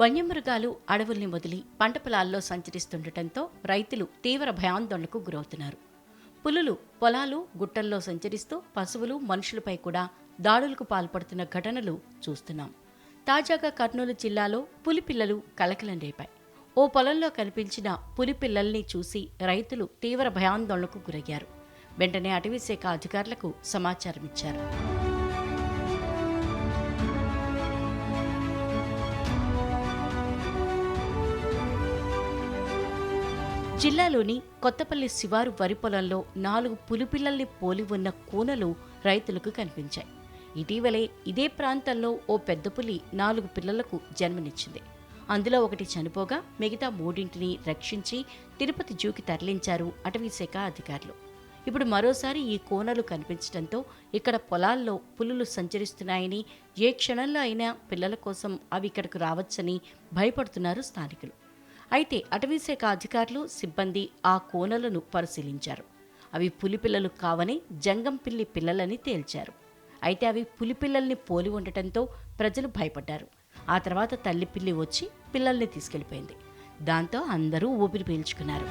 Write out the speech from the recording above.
వన్యమృగాలు అడవుల్ని వదిలి పంట పొలాల్లో సంచరిస్తుండటంతో రైతులు తీవ్ర భయాందోళనకు గురవుతున్నారు. పులులు పొలాలు గుట్టల్లో సంచరిస్తూ పశువులు మనుషులపై కూడా దాడులకు పాల్పడుతున్న ఘటనలు చూస్తున్నాం. తాజాగా కర్నూలు జిల్లాలో పులిపిల్లలు కలకలం రేపాయి. ఓ పొలంలో కనిపించిన పులి పిల్లల్ని చూసి రైతులు తీవ్ర భయాందోళనకు గురయ్యారు. వెంటనే అటవీశాఖ అధికారులకు సమాచారం ఇచ్చారు జిల్లాలోని కొత్తపల్లి శివారు వరి పొలంలో నాలుగు పులిపిల్లల్ని పోలి ఉన్న కూనలు రైతులకు కనిపించాయి. ఇటీవలే ఇదే ప్రాంతంలో ఓ పెద్ద పులి నాలుగు పిల్లలకు జన్మనిచ్చింది. అందులో ఒకటి చనిపోగా మిగతా మూడింటిని రక్షించి తిరుపతి జూకి తరలించారు అటవీశాఖ అధికారులు. ఇప్పుడు మరోసారి ఈ కోనలు కనిపించడంతో ఇక్కడ పొలాల్లో పులులు సంచరిస్తున్నాయని ఏ క్షణంలో అయినా పిల్లల కోసం అవి ఇక్కడకు రావచ్చని భయపడుతున్నారు స్థానికులు. అయితే అటవీశాఖ అధికారులు సిబ్బంది ఆ కోనలను పరిశీలించారు. అవి పులిపిల్లలు కావని జంగం పిల్లి పిల్లలని తేల్చారు. అయితే అవి పులిపిల్లల్ని పోలి ఉండటంతో ప్రజలు భయపడ్డారు. ఆ తర్వాత తల్లి పిల్లి వచ్చి పిల్లల్ని తీసుకెళ్ళిపోయింది దాంతో అందరూ ఊపిరి పీల్చుకున్నారు.